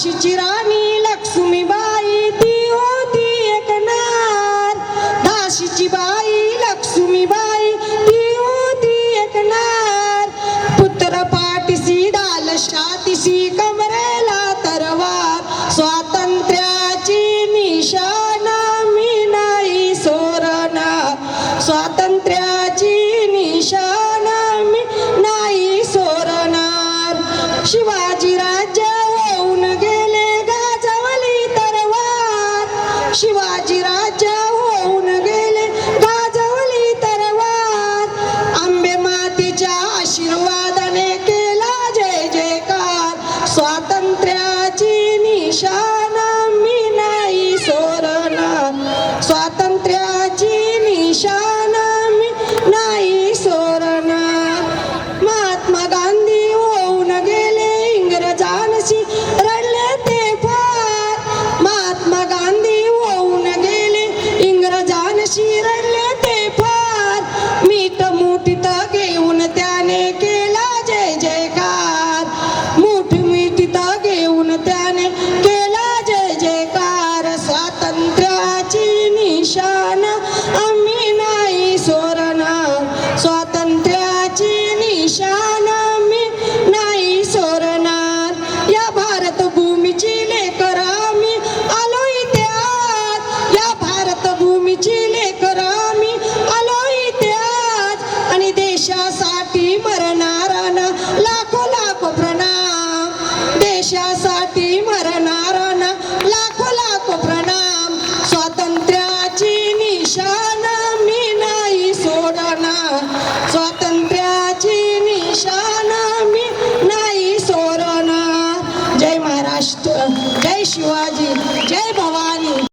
काशीची राणी लक्ष्मीबाई ती होती एक नार दाशीची बाई लक्ष्मीबाई ती होती एक नार पुत्र पाठीशी डाल शातीशी कमरेला तरवार स्वात शिवाजी राजा होऊन गेले गाजवली तरवार आंबे मातीच्या आशीर्वादाने केला जय जयकार. स्वातंत्र्याची निशाणा मी नाही सोरणार स्वातंत्र्याची निशाणा मी नाही सोरणार महात्मा गांधी होऊन गेले इंग्रजांशी 起来的 निशान मी नाही सोडना स्वातंत्र्याची निशान मी नाही जय महाराष्ट्र जय शिवाजी जय भवानी.